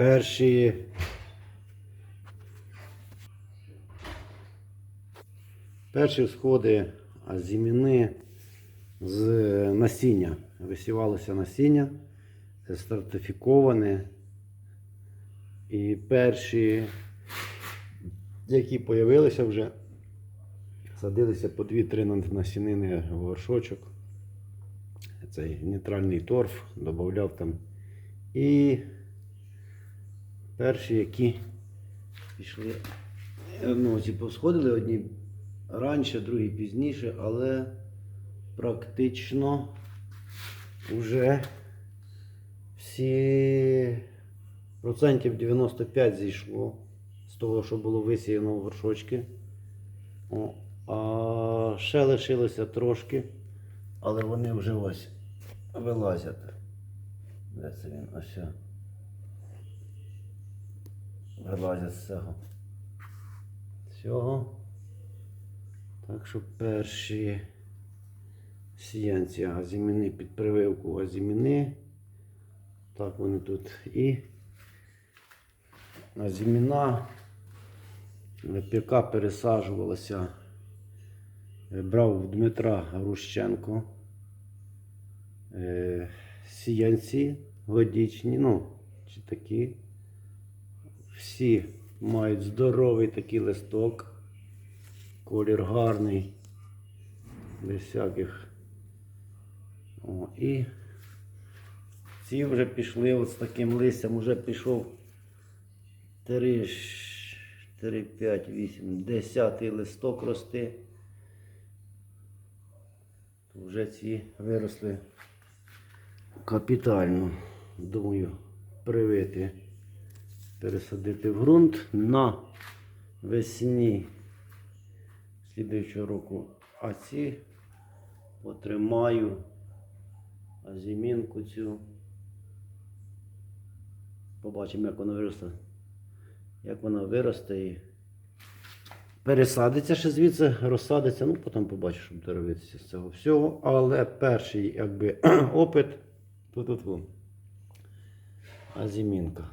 Перші перші сходи азіміни з насіння. Висівалося насіння, стратифіковане. І перші, які з'явилися вже, садилися по 2-3 насінини в горшочок. Цей нейтральний торф, додавав там. І перші, які пішли, ну, ці посходили одні раніше, другі пізніше, але практично вже всі процентів 95 зійшло з того, що було висіяно в горшочки. О, а ще лишилося трошки, але вони вже ось вилазять. Де це він? Ось. Вилазять з цього. З цього. Так що перші сіянці газіміни під прививку газіміни. Так вони тут і газіміна. Піка пересаджувалася. Е, Брав Дмитра Грущенко. Е, Сіянці годічні, ну, чи такі. Всі мають здоровий такий листок. Колір гарний. Без всяких. О, і ці вже пішли от з таким листям, вже пішов 3, 4, 5, 8, 10 листок рости. Вже ці виросли капітально. Думаю, привити, пересадити в ґрунт на весні слідуючого року. А ці потримаю азімінку цю. Побачимо, як вона виросте. Як вона виросте і пересадиться ще звідси, розсадиться, ну потім побачиш, що буде робитися з цього всього. Але перший якби, опит тут тут. Азімінка.